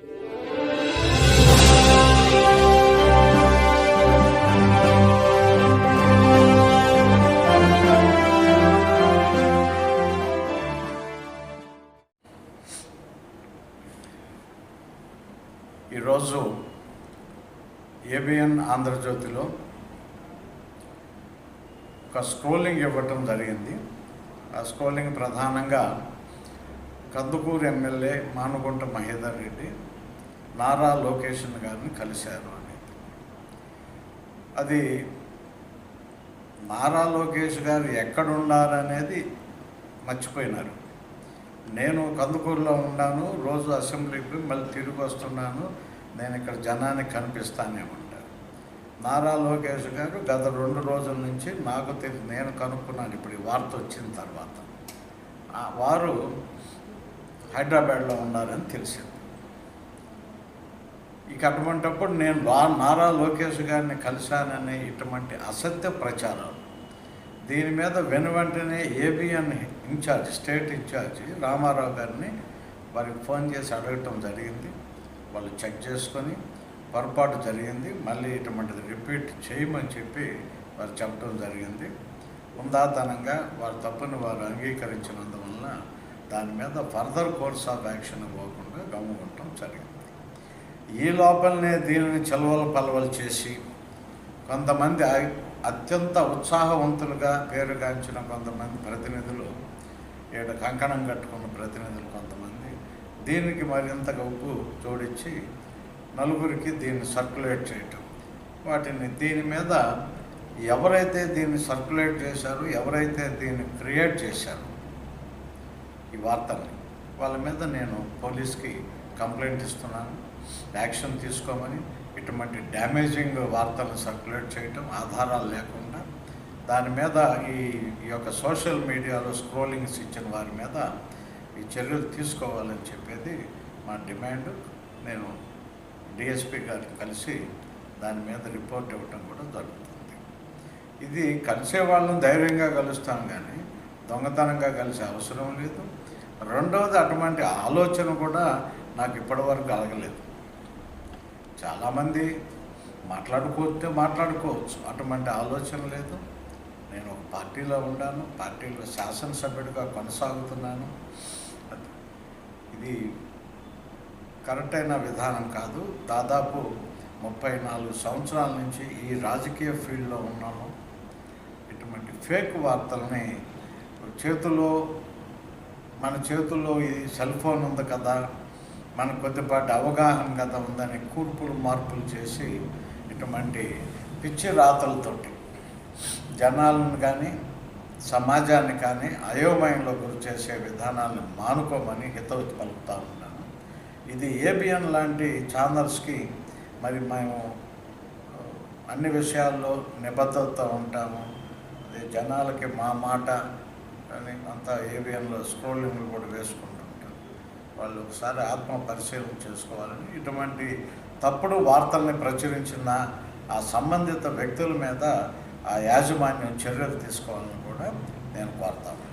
ఈరోజు ఏబిఎన్ ఆంధ్రజ్యోతిలో ఒక స్క్రోలింగ్ ఇవ్వటం జరిగింది. ఆ స్క్రోలింగ్ ప్రధానంగా కందుకూరు ఎమ్మెల్యే మానుగుంట మహేందర్ రెడ్డి నారా లోకేషన్ గారిని కలిశారు అనేది అది నారా లోకేష్ గారు ఎక్కడున్నారనేది మర్చిపోయినారు. నేను కందుకూరులో ఉన్నాను రోజు అసెంబ్లీకి మళ్ళీ తిరిగి వస్తున్నాను నేను ఇక్కడ జనానికి కనిపిస్తానేమంటారు నారా లోకేష్ గారు గత రెండు రోజుల నుంచి నాకు తెలిసి నేను కనుక్కున్నాను ఇప్పుడు ఈ వార్త వచ్చిన తర్వాత. ఆ వారు హైదరాబాద్లో ఉన్నారని తెలిసింది. ఇక అటువంటప్పుడు నేను రా నారా లోకేష్ గారిని కలిశాననే ఇటువంటి అసత్య ప్రచారాలు. దీని మీద వెను వెంటనే ABN incharge state incharge Ramarao గారిని వారికి ఫోన్ చేసి అడగటం జరిగింది. వాళ్ళు చెక్ చేసుకొని పొరపాటు జరిగింది మళ్ళీ ఇటువంటిది రిపీట్ చేయమని చెప్పి వారు చెప్పడం జరిగింది. ఉందాతనంగా వారి తప్పుని వారు అంగీకరించినందువలన దాని మీద ఫర్దర్ కోర్స్ ఆఫ్ యాక్షన్ పోకుండా గమ్ముకుంటాం జరిగింది. ఈ లోపలనే దీనిని చలవలు పలవలు చేసి కొంతమంది అత్యంత ఉత్సాహవంతులుగా పేరుగాంచిన కొంతమంది ప్రతినిధులు ఏడు కంకణం కట్టుకున్న ప్రతినిధులు కొంతమంది దీనికి మరింత ఉప్పు జోడించి నలుగురికి దీన్ని సర్క్యులేట్ చేయటం. వాటిని దీని మీద ఎవరైతే దీన్ని సర్క్యులేట్ చేశారో ఎవరైతే దీన్ని క్రియేట్ చేశారో ఈ వార్తల్ని వాళ్ళ మీద నేను పోలీస్కి కంప్లైంట్ ఇస్తున్నాను. యాక్షన్ తీసుకోమని ఇటువంటి డ్యామేజింగ్ వార్తలను సర్క్యులేట్ చేయటం ఆధారాలు లేకుండా దాని మీద ఈ ఈ యొక్క సోషల్ మీడియాలో స్క్రోలింగ్స్ ఇచ్చిన వారి మీద ఈ చర్యలు తీసుకోవాలని చెప్పేది మా డిమాండ్. నేను డిఎస్పి గారిని కలిసి దాని మీద రిపోర్ట్ ఇవ్వటం కూడా జరుగుతుంది. ఇది కలిసే వాళ్ళని ధైర్యంగా కలుస్తాను కానీ దొంగతనంగా కలిసే అవసరం లేదు. రెండవది అటువంటి ఆలోచన కూడా నాకు ఇప్పటివరకు కలగలేదు చాలామంది మాట్లాడుకోతే మాట్లాడుకోవచ్చు. అటువంటి ఆలోచన లేదు. నేను ఒక పార్టీలో ఉన్నాను. పార్టీలో శాసనసభ్యుడిగా కొనసాగుతున్నాను. ఇది కరెక్ట్ అయిన విధానం కాదు. దాదాపు ముప్పై నాలుగు సంవత్సరాల నుంచి ఈ రాజకీయ ఫీల్డ్లో ఉన్నాను. ఇటువంటి ఫేక్ వార్తల్ని చేతిలో మన చేతుల్లో ఈ సెల్ ఫోన్ ఉంది కదా మనకు కొద్దిపాటి అవగాహన గత ఉందని కూర్పులు మార్పులు చేసి ఇటువంటి పిచ్చి రాతలతోటి జనాలను కానీ సమాజాన్ని కానీ అయోమయంలో గురి చేసే విధానాలను మానుకోమని హితవు పలుకుతా ఉన్నాను. ఇది ఏబిఎన్ లాంటి ఛానల్స్కి మరి మేము అన్ని విషయాల్లో నిబద్ధతతో ఉంటాము. అదే జనాలకి మా మాట అని అంతా ఏబిఎన్లో స్క్రోలింగ్లు కూడా వేసుకుంటాం వాళ్ళు ఒకసారి ఆత్మ పరిశీలన చేసుకోవాలని ఇటువంటి తప్పుడు వార్తల్ని ప్రచురించిన ఆ సంబంధిత వ్యక్తుల మీద ఆ యాజమాన్యం చర్యలు తీసుకోవాలని కూడా నేను కోరుతాను.